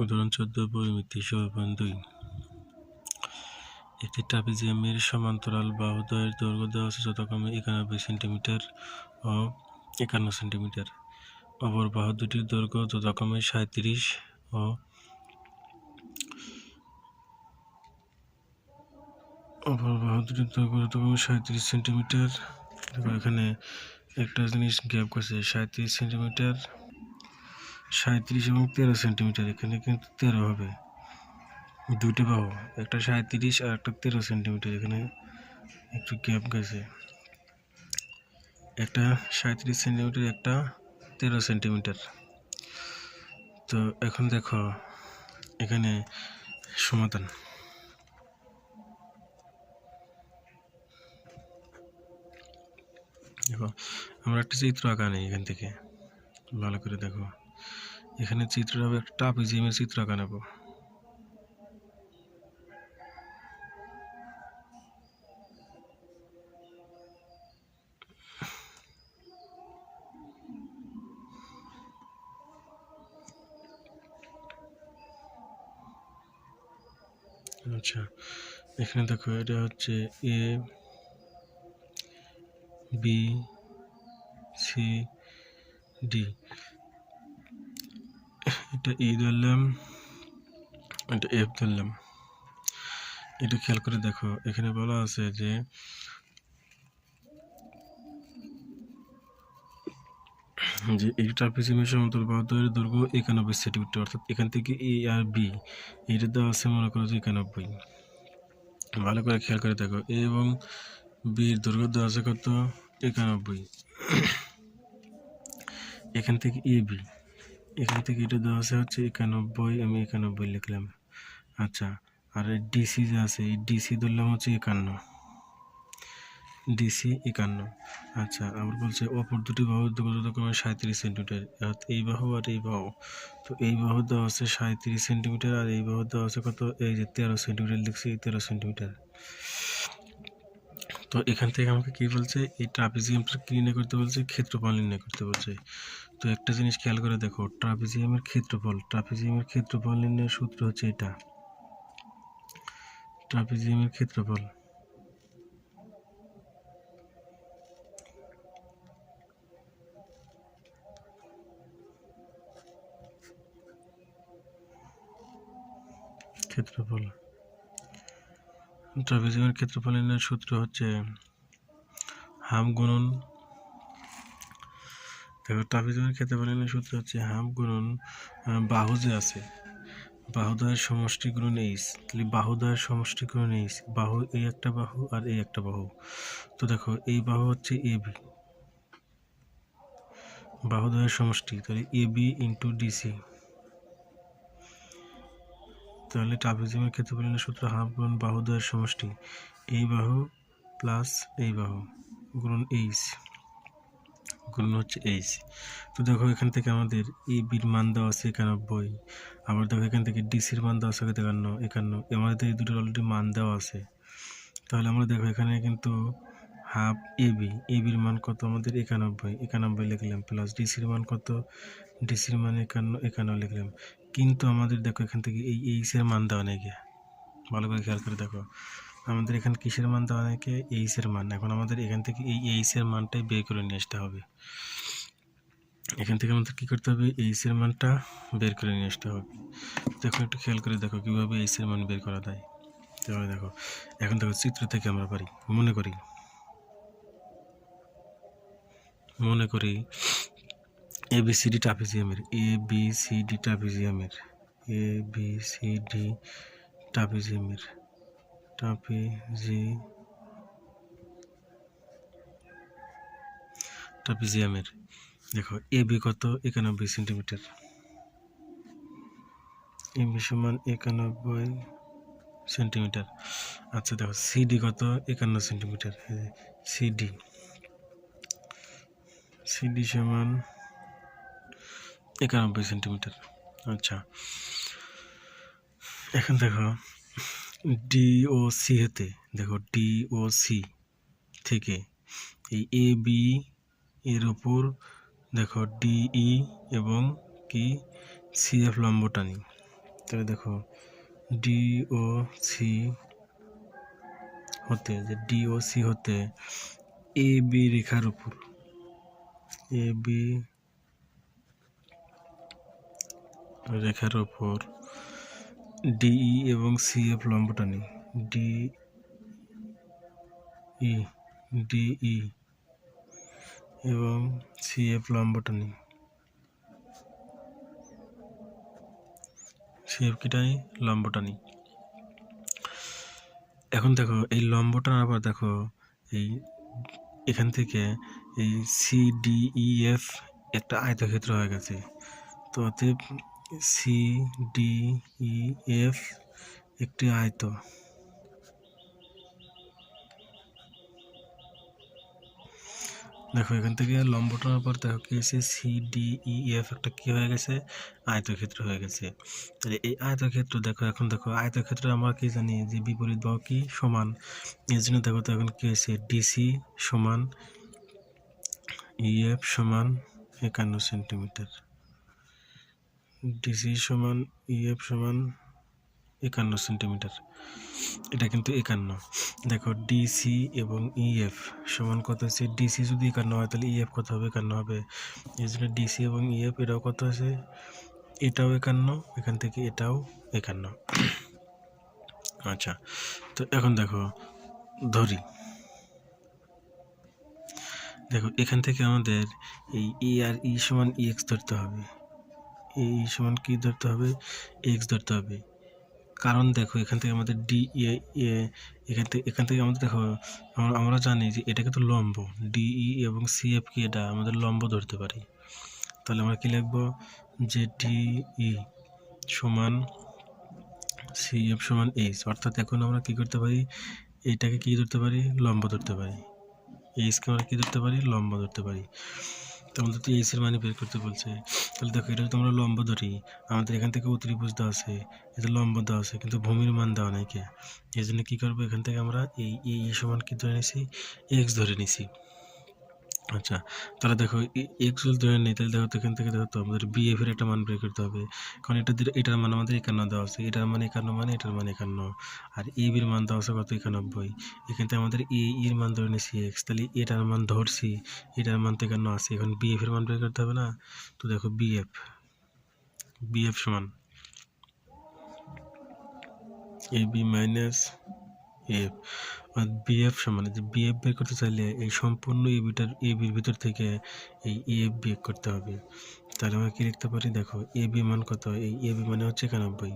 উদাহরণ চোদ্দ, পরিমিতি সমান দুই। একটি ট্রাপিজিয়ামের সমান্তরাল বাহুদ্বয়ের দৈর্ঘ্য দেওয়া আছে যথাক্রমে একানব্বই সেন্টিমিটার ও একান্ন সেন্টিমিটার। অপর বাহু দুটির দৈর্ঘ্য যথাক্রমে সাঁত্রিশ ও অপর বাহু দুটির দৈর্ঘ্য যথাক্রমে সাঁত্রিশ সেন্টিমিটার। এখানে একটা জিনিস গ্যাপ করছে সাঁত্রিশ সেন্টিমিটার সাঁত্রিশ এবং তেরো সেন্টিমিটার, এখানে কিন্তু তেরো হবে। দুটো বাহু একটা সাঁত্রিশ আর একটা তেরো সেন্টিমিটার, এখানে একটু গ্যাপ গেছে। একটা সাঁত্রিশ সেন্টিমিটার, একটা তেরো সেন্টিমিটার। তো এখন দেখো, এখানে সমাধান। দেখো, আমরা একটা চিত্র আঁকা নেই এখান থেকে। ভালো করে দেখো। এখানে চিত্র হবে একটা টাপিজিএমের চিত্র আঁকা নেব। আচ্ছা এখানে দেখো, এটা হচ্ছে এ, বি, সি, ডি। এটা ই ধরলাম এটা এফ ধরলাম এটা খেয়াল করে দেখো, এখানে বলা আছে যে যে এই ট্রাপিজিমের সমান্তর বাহুদ্বয়ের দৈর্ঘ্য একানব্বই সেন্টিমিটার, অর্থাৎ এখান থেকে এ আর বি এটা দেওয়া আছে মনে করো যে একানব্বই। ভালো করে খেয়াল করে দেখো, এ এবং বির দৈর্ঘ্য দেওয়া আছে কত? একানব্বই। এখান থেকে এ বি। এখান থেকে এটা দেওয়া আছে হচ্ছে একানব্বই, আমি একানব্বই লিখলাম। আচ্ছা আর ডিসি যে আছে, এই ডিসি ধরলাম হচ্ছে একান্ন। ডিসি একান্ন। আচ্ছা আবার বলছে অপর দুটি বাহুর দৈর্ঘ্য ক্রমে সাঁত্রিশ সেন্টিমিটার, অর্থাৎ এই বাহু আর এই বাহু। তো এই বাহু দেওয়া আছে সাঁত্রিশ সেন্টিমিটার আর এই বাহু দেওয়া আছে কত? এই যে তেরো সেন্টিমিটার লিখছি তেরো সেন্টিমিটার। তো এখান থেকে আমাকে কি বলছে? এই ট্রাপিজিয়ামটা কি নির্ণয় করতে বলছে? ক্ষেত্রফল নির্ণয় করতে বলছে। তো একটা জিনিস খেয়াল করে দেখো, ট্রাপিজিয়ামের ক্ষেত্রফল ট্রাপিজিয়ামের ক্ষেত্রফল নির্ণয়ের সূত্র হচ্ছে এটা। ট্রাপিজিয়ামের ক্ষেত্রফল। ক্ষেত্রফল। ট্রাপিজিয়ামের ক্ষেত্রফল নির্ণয়ের সূত্র হচ্ছে হাম গুণন দেখো ট্রাপিজিয়ামের খেতে নির্ণয়ের সূত্র হচ্ছে, হাম গুণন বাহু যে আছে। বাহুদয়ের সমষ্টি গুণন এইচ তাহলে বাহুদয়ের সমষ্টি গুণন এইচ বাহু এই একটা বাহু আর এই একটা বাহু। তো দেখো, এই বাহু হচ্ছে এ বি। বাহুদয়ের সমষ্টি, তাহলে এ বি ইন্টু ডিসি তাহলে ট্রাপিজিয়ামের ক্ষেত্রফলের সূত্র হাফ গুণ বাহুদ্বয়ের সমষ্টি। এই বাহু প্লাস এই বাহু গুণন এইচ গুণন হচ্ছে এইচ তো দেখো এখান থেকে আমাদের এ বির মান দেওয়া আছে একানব্বই। আবার দেখো এখান থেকে ডিসির মান দেওয়া আছে একান্ন একান্ন। আমাদের এই দুটোর অলরেডি মান দেওয়া আছে। তাহলে আমরা দেখো এখানে কিন্তু হাফ এ বি এ বির মান কত? আমাদের একানব্বই। একানব্বই লিখলাম প্লাস ডিসির মান কত? ডিসির মান একান্ন একান্ন লিখলাম। কিন্তু আমাদের দেখো এখান থেকে এই এইচের মান দেওয়া নেই গিয়ে। ভালো করে খেয়াল করে দেখো। আমাদের এখানে কিসের মান দেওয়া নাকি এইচের মান। এখন আমাদের এখান থেকে এই এইচের মানটাই বের করে নিয়ে আসতে হবে। এখান থেকে আমাদের কী করতে হবে? এইচের মানটা বের করে নিয়ে আসতে হবে। দেখো, একটু খেয়াল করে দেখো কীভাবে এইচের মান বের করা যায়। তাহলে দেখো, এখন দেখো চিত্র থেকে আমরা পারি। মনে করি। মনে করি এ বি সি ডি ট্রাপিজিয়ামের এ বি সি ডি ট্রাপিজিয়ামের এ বি সি ডি ট্রাপিজিয়ামের। ট্রাপিজি ট্রাপিজিয়ামের দেখো এ বি কত? একানব্বই সেন্টিমিটার এ বি সমান একানব্বই সেন্টিমিটার আচ্ছা দেখো সিডি কত? একান্ন সেন্টিমিটার সিডি সিডি সমান একানব্বই সেন্টিমিটার আচ্ছা। এখন দেখো ডি ও সি হতে, দেখো ডি ও সি থেকে এই এ বি এর ওপর দেখো ডিই এবং কি সি এফ লম্ব টানি তাহলে দেখো ডি ও সি হতে, যে ডি ও সি হতে এ বি রেখার উপর এ বি রেখার ওপর ডিই এবং সি এফ লম্বটানি ডি ই ডিই এবং সি এফ লম্বটানি সি এফ কিটাই লম্বটানি এখন দেখো, এই লম্বটা আবার দেখো, এই এখান থেকে এই সি ডি ই এফ একটা আয়তক্ষেত্র হয়ে গেছে। তো অতএব সি ডি ই এফ একটি আয়ত দেখো, এখান থেকে লম্বটার পর দেখো কি হয়েছে? সি ডি ই এফ একটা কি হয়ে গেছে? আয়তক্ষেত্র হয়ে গেছে। তাহলে এই আয়তক্ষেত্র দেখো, এখন দেখো, আয়তক্ষেত্রে আমরা কি জানি? যে বিপরীত বাহু কি? সমান। এই জন্য দেখো তো এখন কি হয়েছে? ডিসি সমান ইএফ সমান একান্ন সেন্টিমিটার। ডিসি সমান ইএফ সমান একান্ন সেন্টিমিটার। এটা কিন্তু একান্ন। দেখো ডিসি এবং ইএফ সমান কত আছে ডিসি যদি একান্ন হয় তাহলে ইএফ কত হবে? একান্ন হবে। এই জন্য ডিসি এবং ইএফ এটাও কত আছে? এটাও একান্ন, এখান থেকে এটাও একান্ন। আচ্ছা তো এখন দেখো, ধরি। দেখো এখান থেকে আমাদের এই ই আর ই সমান ই এক্স ধরতে হবে। এই সমান কি ধরতে হবে? এক্স ধরতে হবে। কারণ দেখো, এখান থেকে আমাদের ডি এ এখান থেকে এখান থেকে আমাদের দেখো, আমরা জানি যে এটা কিন্তু লম্ব। ডিই এবং সিএফ কি এটা আমাদের লম্ব ধরতে পারি। তাহলে আমরা কি লিখব? যে ডিই সমান সিএফ সমান এইচ অর্থাৎ এখন আমরা কি করতে পারি? এইটাকে কি ধরতে পারি? লম্ব ধরতে পারি। এইচকে আমরা কি ধরতে পারি? লম্ব ধরতে পারি। তো আমাদের তো এসির মানে বের করতে বলছে। তাহলে দেখো, এটা যদি আমরা লম্ব ধরি আমাদের এখান থেকে অতিরিপুজ দেওয়া আছে। এটা লম্ব দেওয়া আছে, কিন্তু ভূমির মান দেওয়া নাই কে? এই জন্য কী করব? এখান থেকে আমরা এই এই সমান কী ধরে নিছি এক্স ধরে নিছি। আচ্ছা তাহলে দেখো এক্স যদি ধরে নিই তাহলে দেখো এখান থেকে দেখো তো আমাদের বিএফ এর একটা মান বের করতে হবে। কারণ এটা এটার মান আমাদের একান্ন দেওয়া আছে, এটার মান একান্ন মানে এটার মান একান্ন। আর এ বির মান দেওয়া আছে কত? একানব্বই। এখান থেকে আমাদের এ এর মান ধরে নিয়েছি এক্স তাহলে এটার মান ধরছি, এটার মান তো একান্ন আছে, এখন বিএফ এর মান বের করতে হবে না? তো দেখো বিএফ বিএফ সমান A B minus F B F সমান যে বিএফ বের করতে চাইলে এই সম্পূর্ণ এ বিটার এ বির ভিতর থেকে এই এফ বিয়োগ করতে হবে। তাহলে আমরা কী লিখতে পারি? দেখো এ বি মান কত? এই এ বি মানে হচ্ছে একানব্বই।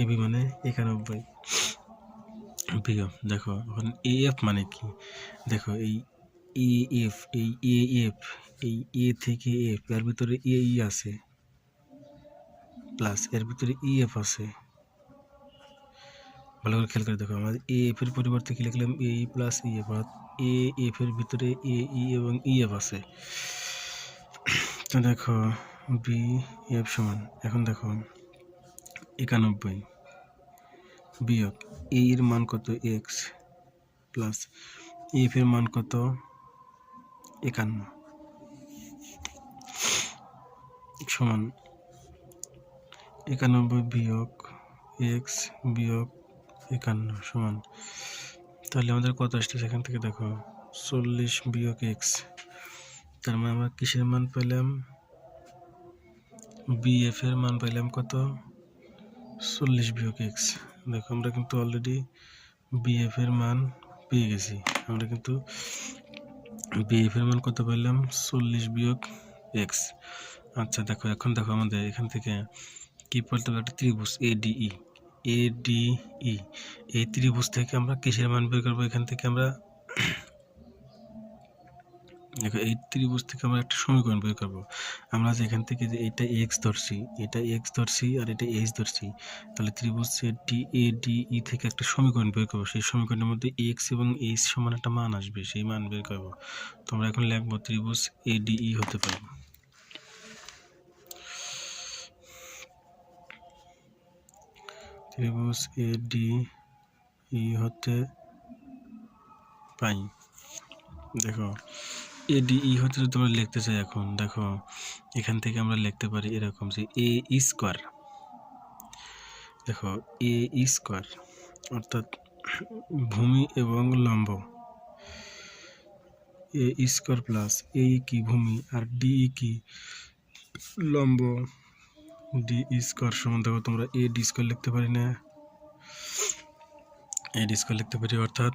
এ বি মানে একানব্বই। বিএফ দেখো, এখন এ এফ মানে কি? দেখো, এই এ এফ এই এ এফ এই এ থেকে এফ এর ভিতরে এ ই আছে প্লাস এর ভিতরে ই এফ আছে। ভালো করে খেয়াল করে দেখো, আমাদের এ এফ এর পরিবর্তে কি লিখলাম? A E plus E F A F এর ভিতরে এ ই এবং ই এফ আছে। তো দেখো বি এফ সমান, এখন দেখো, একানব্বই বিয়োগ এ এর মান কত? এক্স প্লাস এফ এর মান কত? একান্ন। সমান একানব্বই বিয়োগ এক্স বিয়োগ একান্ন, সমান। তাহলে আমাদের কত আসছে সেখান থেকে দেখো, চল্লিশ বিয়োগ এক্স। তার মানে আমরা কিসের মান পেলাম? বিএফ এর মান পেলাম কত? চল্লিশ বিয়োগ এক্স। দেখো, আমরা কিন্তু অলরেডি বিএফ এর মান পেয়ে গেছি। আমরা কিন্তু বিএফ এর মান কত পেলাম? চল্লিশ বিয়োগ এক্স। আচ্ছা দেখো, এখন দেখো আমাদের এখান থেকে কি বলতে হবে? একটা ত্রিভুজ এ ডিই এ ডি ই এই ত্রিভুজ থেকে আমরা কিসের মান বের করব? এখান থেকে আমরা দেখো, এই ত্রিভুজ থেকে আমরা একটা সমীকরণ বের করব। আমরা যে এখান থেকে যে এটা এক্স ধরছি, এটা এক্স ধরছি আর এটা এইচ ধরছি, তাহলে ত্রিভুজ ডি এ ডি ই থেকে একটা সমীকরণ বের করব, সেই সমীকরণের মধ্যে এক্স এবং এইচ সমান একটা মান আসবে, সেই মান বের করব। তোমরা এখন লিখব ত্রিভুজ এ ডি ই হতে পারব ত্রিভুজ এ, ডি, ই হতে পাই। দেখো, এ, ডি, ই হতে তোমরা লিখতে চাই এখন। দেখো, এখান থেকে আমরা লিখতে পারি এরকম যে এ স্কোয়ার। দেখো, এ স্কোয়ার, অর্থাৎ ভূমি এবং লম্ব। এ স্কোয়ার প্লাস এ কি ভূমি আর ডি কি লম্ব? ডি স্কোয়ার সমান, দেখো তোমরা এ ডি স্কোয়ার লিখতে পারি না। এ ডি স্কোয়ার লিখতে পারি, অর্থাৎ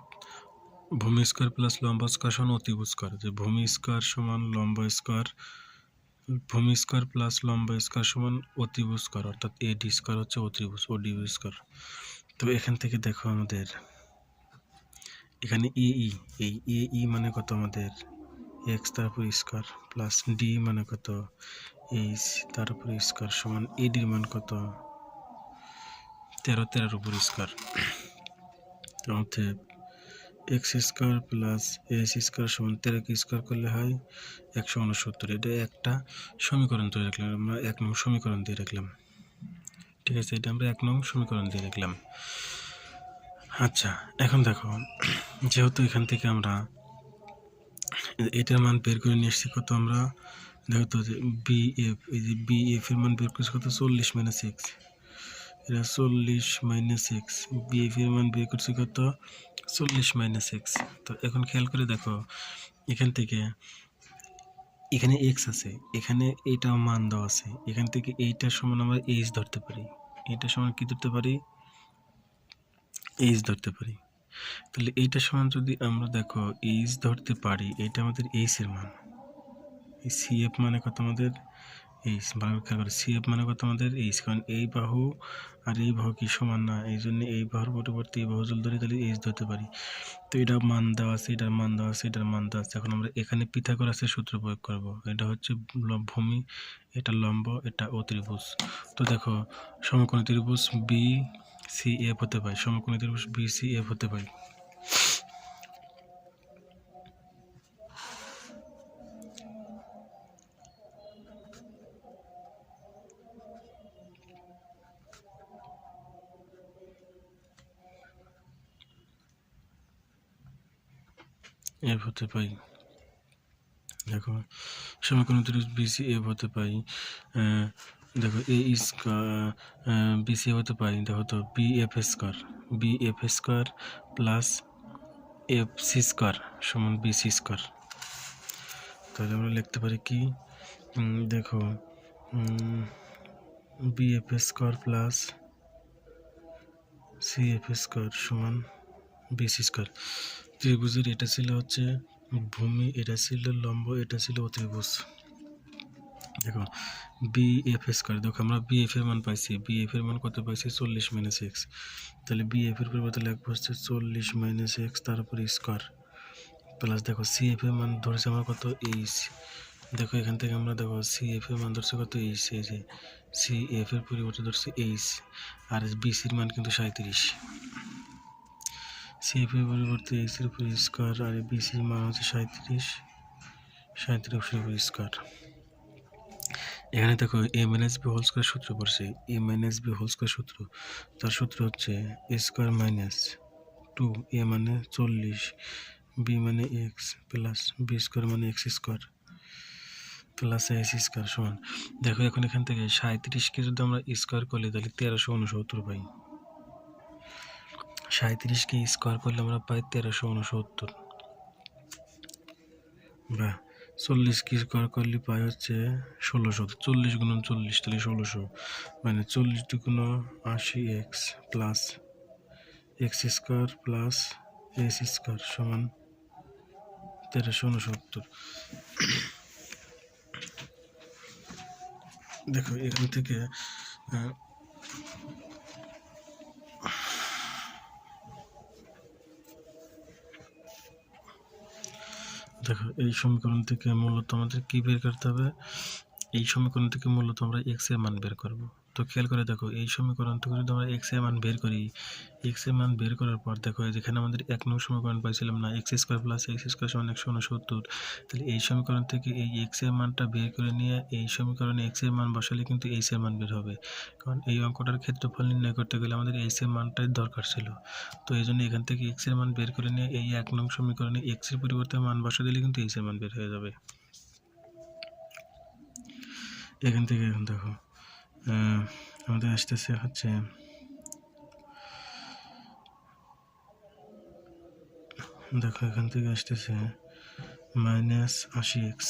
ভূমি স্কোয়ার প্লাস লম্বা স্কোয়ার সমান অতিভুজ স্কোয়ার যে ভূমি স্কোয়ার সমান লম্বা স্কোয়ার ভূমি স্কোয়ার প্লাস লম্বা স্কোয়ার সমান অতিভুজ স্কোয়ার অর্থাৎ এ ডি স্কোয়ার হচ্ছে অতিভুজ ও ডি স্কোয়ার তো এখান থেকে দেখো আমাদের, এখানে এ ই এই এ ই মানে কত আমাদের? এক্স তারপর স্কোয়ার প্লাস ডি মানে কত? এইচ তারপর স্কোয়ার সমান এডির মান কত? তেরো, তেরোর উপর স্কোয়ার। অতএব X square plus S square সমান তেরোকে স্কোয়ার করলে হয় একশো উনসত্তর। এটা একটা সমীকরণ তৈরি রাখলাম, আমরা এক নং সমীকরণ দিয়ে রাখলাম। ঠিক আছে, এটা আমরা এক নং সমীকরণ দিয়ে রাখলাম। আচ্ছা এখন দেখো, যেহেতু এখান থেকে আমরা এটার মান বের করে নিয়ে এসেছি কত আমরা? দেখো যে বি এফ এই যে বি এফ এর মান বের করছি কত? চল্লিশ মাইনাস এক্স এটা চল্লিশ মাইনাস এক্স বি এফ এর মান বের করছি কত? চল্লিশ মাইনাস এক্স তো এখন খেয়াল করে দেখো, এখান থেকে, এখানে এক্স আছে, এখানে এইটাও মান দেওয়া আছে। এখান থেকে এইটার সমান আমরা এইচ ধরতে পারি। এইটার সমান কি ধরতে পারি? এইচ ধরতে পারি। তাহলে এইটার সমান যদি আমরা দেখো এইচ ধরতে পারি এটা আমাদের এইচ এর মান। এই সিএফ মানে কত আমাদের? এইচ ভালো খেয়াল করে সিএফ মানে কত আমাদের? এইচ কারণ এই বাহু আর এই বাহু কি সমান না? এই জন্য এই বাহুর পরিবর্তে এই বাহু জল ধরে তাহলে এইচ ধরতে পারি। তো এটা মান দেওয়া আছে, এটার মান দেওয়া আছে, এটার মান দেওয়া আছে। এখন আমরা এখানে পিথাগোরাসের সূত্র প্রয়োগ করব। এটা হচ্ছে ভূমি, এটা লম্ব, এটা ও ত্রিভুজ। তো দেখো, সমকোণী ত্রিভুজ বি সি এফ হতে পারে, সমকোণী ত্রিভুজ বি সি এফ হতে পারে। এফ হতে পাই। দেখো, সমীকরণ বিসি এফ হতে পাই দেখো এ বিসি হতে পাই, দেখো তো B F square B F square plus F C square সমান বিসি স্কোয়ার তাহলে আমরা লিখতে পারি কি? দেখো B F square plus C F square সমান বিসি স্কোয়ার ত্রিভুজের, এটা ছিল হচ্ছে ভূমি, এটা ছিল লম্ব, এটা ছিল অতিভুজ দেখো বি এফ স্কোয়ার দেখো, আমরা বি এফ এর মান পাইছি। বি এফ এর মান কত পাইছি? চল্লিশ মাইনাস এক্স তাহলে বি এফ এর পরিবর্তে লিখব হচ্ছে চল্লিশ মাইনাস এক্স তার উপর স্কোয়ার প্লাস দেখো সি এফ এর মান ধরেছে আমার কত? এইচ দেখো, এখান থেকে আমরা দেখো সি এফ এর মান ধরছে কত? এইচ এই যে সি এফ এর পরিবর্তে ধরছে এইচ আর বিসির মান কিন্তু সাঁত্রিশ সিএফ এর পরিবর্তে এক্সের উপর স্কোয়ার আর বিসির মান হচ্ছে সাঁত্রিশ সাঁত্রিশ উপর স্কোয়ার এখানে দেখো A minus B whole square সূত্র পড়ছে। A minus B whole square সূত্র। তার সূত্র হচ্ছে A square minus two A মানে চল্লিশ বি মানে এক্স প্লাস বি স্কোয়ার মানে X square plus S square সমান। দেখো এখন এখান থেকে সাঁত্রিশকে যদি আমরা স্কোয়ার করলে তাহলে তেরোশো উনসত্তর পাই। সাঁত্রিশকে স্কোয়ার করলে আমরা পাই তেরোশো উনসত্তর। বা চল্লিশকে স্কোয়ার করলে পাই হচ্ছে ষোলোশো। চল্লিশ গুণন চল্লিশ তাহলে ষোলোশো। মানে চল্লিশ দুগুণ আশি X plus X square plus S square সমান তেরোশো উনসত্তর। দেখো এখান থেকে দেখো এই সমীকরণ থেকে মূলত আমাদের কি বের করতে হবে? এই সমীকরণ থেকে মূলত আমরা এক্সের মান বের করব। তো খেয়াল করে দেখো, এই সমীকরণ থেকে যদি আমরা এক্সের মান বের করি এক্সের মান বের করার পর দেখো যেখানে আমাদের এক নং সমীকরণ পাইছিলাম না X square plus X square সমান একশো উনসত্তর। তাহলে এই সমীকরণ থেকে এই এক্সের মানটা বের করে নিয়ে এই সমীকরণে এক্সের মান বসালে কিন্তু এইচ এর মান বের হবে। কারণ এই অঙ্কটার ক্ষেত্রফল নির্ণয় করতে গেলে আমাদের এইচ এর মানটাই দরকার ছিল। তো এই জন্য এখান থেকে এক্সের মান বের করে নিয়ে এই এক নং সমীকরণে এক্সের পরিবর্তে মান বসা দিলে কিন্তু এইচ এর মান বের হয়ে যাবে। এখান থেকে দেখো। আমাদের আসতেছে হচ্ছে দেখো, এখান থেকে আসতেছে মাইনাস আশি এক্স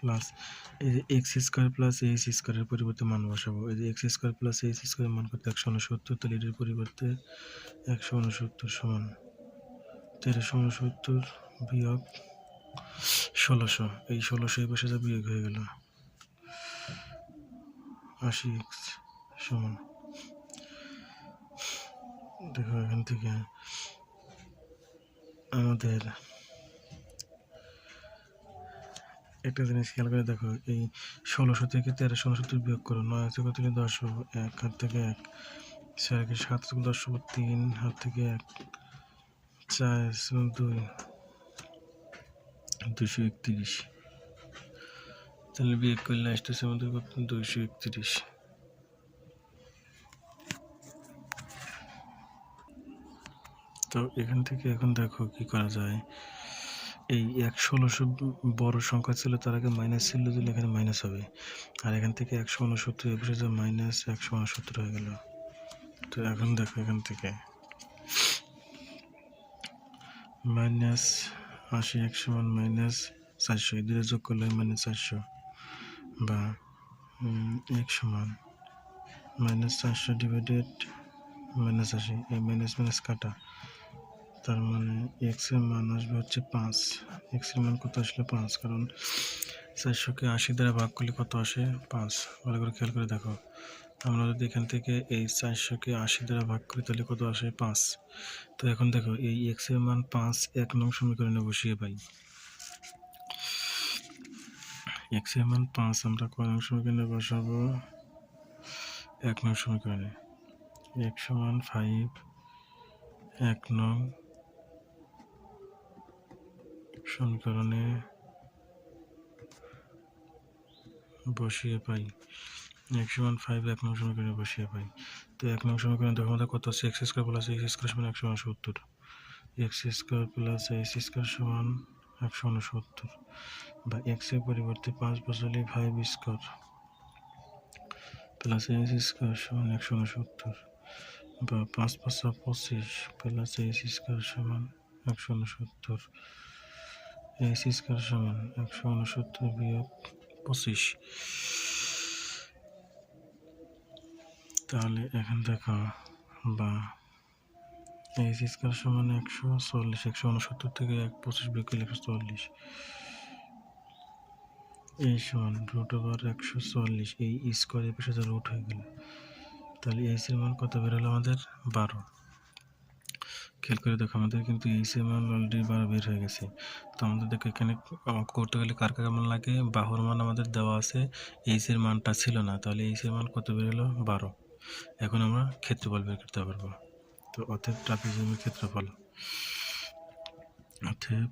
প্লাস এই যে এক্স স্কোয়ার প্লাস এইচ স্কোয়ারের পরিবর্তে মান বসাবো। এই যে এক্স স্কোয়ার প্লাস এইচ স্কোয়ারের মান করতে একশো উনসত্তর, তাহলে এটির পরিবর্তে একশো উনসত্তর সমান তেরোশো উনসত্তর বিয়োগ ষোলোশো। এই ষোলোশো এই বসে যা বিয়োগ হয়ে গেল। আশি এক্স সমান। দেখো এখান থেকে আমাদের একটা জিনিস খেয়াল করে দেখো এই ষোলোশো থেকে তেরোশো উনসত্তর বিয়োগ করো নয় কত থেকে দশ হব, এক হাত থেকে এক সাত থেকে দশ হব, তিন হাত থেকে এক চার দুই দুশো একত্রিশ। তাহলে বিয়োগ করলে আসতেছে আমাদের কত? দুইশো একত্রিশ। তো এখান থেকে এখন দেখো কি করা যায়। এই এক ষোলোশো বড় সংখ্যা ছিল, তার আগে মাইনাস ছিল দিলে এখানে মাইনাস হবে। আর এখান থেকে একশো উনসত্তর একুশে যে মাইনাস একশো উনসত্তর হয়ে গেল। তো এখন দেখো এখান থেকে। মাইনাস আশি একশো ওয়ান মাইনাস চারশো, এই দুটো যোগ করলে মানে চারশো বা এক সমান মাইনাস চারশো ডিভাইডেড মাইনাস আশি, এই মাইনাস মাইনাস কাটা। তার মানে এক্সের মান আসবে হচ্ছে পাঁচ। এক্সের মান কত আসলে? পাঁচ, কারণ চারশোকে আশি দ্বারা ভাগ করলে কত আসে? পাঁচ। ভালো করে খেয়াল করে দেখো। আমরা যদি এখান থেকে এই চারশোকে আশি দ্বারা ভাগ করি, তাহলে কত আসে? পাঁচ। তো এখন দেখো, এই এক্সের মান পাঁচ, এক নং সমীকরণে বসিয়ে পাই। এক্সের মান পাঁচ, আমরা কয় নং সমীকরণে বসাবো? এক নং সমীকরণে। এক সমান ফাইভ এক নং সমীকরণে বসিয়ে পাই। এক সমান ফাইভ এক নং সমীকরণে বসিয়ে পাই। তো এক নং সমীকরণে দেখো আমাদের কত আছে? X square plus X square সমান একশো উনসত্তর। X square plus X square সমান একশো উনসত্তর। বা এক্সের পরিবর্তে পাঁচ বসালে five square plus X square সমান একশো উনসত্তর। বা পাঁচ পাঁচশো পঁচিশ প্লাস এক্স স্কোয়ার সমান একশো উনসত্তর। এক্স স্কোয়ার সমান একশো উনসত্তর বিয়োগ পঁচিশ তাহলে এখন দেখো বা এক্স স্কোয়ার সমান একশো চল্লিশ, একশো উনসত্তর থেকে এক পঁচিশ বিয়োগ করলে একশো চল্লিশ। এই সমান রুট ওভার একশো চল্লিশ, এই স্কোয়ারের পেশে রুট হয়ে গেল। তাহলে এর মান কত বের হলো আমাদের? বারো। খেয়াল করে দেখো, আমাদের কিন্তু এইচ এর মান অলরেডি বারো বের হয়ে গেছে। তো আমাদের দেখো এখানে করতে গেলে কার কার কেমন লাগে? বাহুর মান আমাদের দেওয়া আছে এইচ এর মানটা ছিল না, তাহলে এইচ এর মান কত বের হলো? বারো। এখন আমরা ক্ষেত্রফল বের করতে পারব। তো অতএব ট্রাপিজিয়ামের ক্ষেত্রফল। অতএব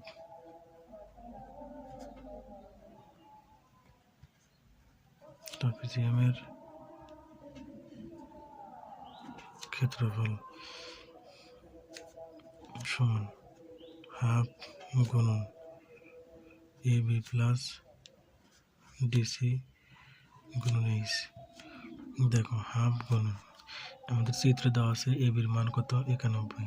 ট্রাপিজিয়ামের ক্ষেত্রফল। সমান হাফ গুণন A B plus D C গুণন এইচ। দেখো, হাফ গুণন আমাদের চিত্রে দেওয়া আছে, এ বির মান কত? একানব্বই।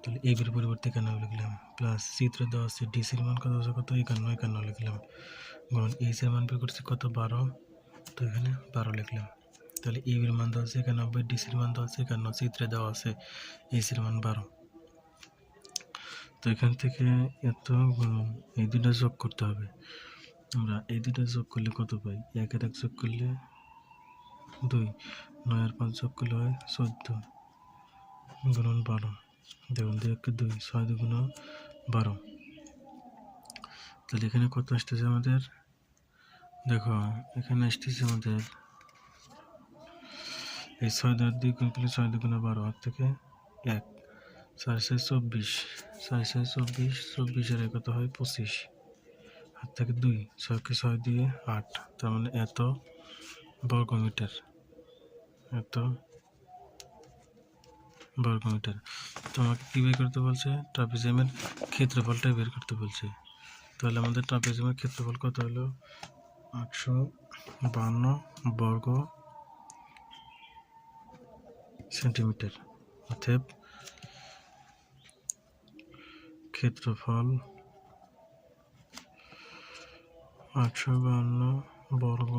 তাহলে এ বির পরিবর্তে একানব্বই লিখলাম, প্লাস চিত্রে দেওয়া আছে ডিসির মান কত? আছে কত? একান্ন একান্ন লিখলাম। গুণন এইচ এর মান বের করছি কত? বারো। তো এখানে বারো লিখলাম। তাহলে এ বির মান দেওয়া আছে একানব্বই ডিসির মান দেওয়া আছে একান্ন চিত্রে দেওয়া আছে এসির মান বারো। তো এখান থেকে এত এই দুটা যোগ করতে হবে। আমরা এই দুটা যোগ করলে কত পাই? একের এক যোগ করলে দুই। নয় আর পাঁচ যোগ করলে হয় চোদ্দ। গুণন বারো। দেখুন, দুই একে দুই, ছয় দুগুণ বারো। তাহলে এখানে কত আসতেছে আমাদের? দেখো, এখানে আসতেছে আমাদের এই ছয় দশ দুই গুণ করলে ছয় দুগুণে বারো হাত থেকে এক। চার ছয় চব্বিশ, চার ছয় চব্বিশ, চব্বিশের কত হয় পঁচিশ। হাত থেকে দুই, ছয়কে ছয় দিয়ে আট, তার মানে এত বর্গমিটার। এত বর্গমিটার। তো আমাকে কী বের করতে বলছে? ট্রাপিজিয়ামের ক্ষেত্রফলটাই বের করতে বলছে। তাহলে আমাদের ট্রাপিজিয়ামের ক্ষেত্রফল কত হলো? আটশো বান্ন বর্গ সেন্টিমিটার। অতএব ক্ষেত্রফল আটশো বাহান্ন বর্গ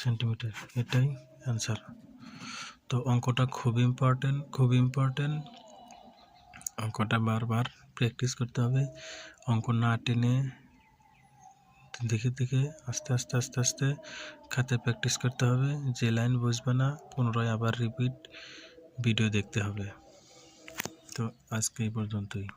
সেন্টিমিটার, এটাই অ্যান্সার তো অঙ্কটা খুব ইম্পর্টেন্ট খুব ইম্পর্টেন্ট অঙ্কটা বারবার প্র্যাকটিস করতে হবে। অঙ্ক না টেনে দেখে দেখে আস্তে আস্তে আস্তে আস্তে খাতে প্র্যাকটিস করতে হবে। যে লাইন বুঝবে না, পুনরায় আবার রিপিট ভিডিও দেখতে হবে। তো আজকে এই পর্যন্তই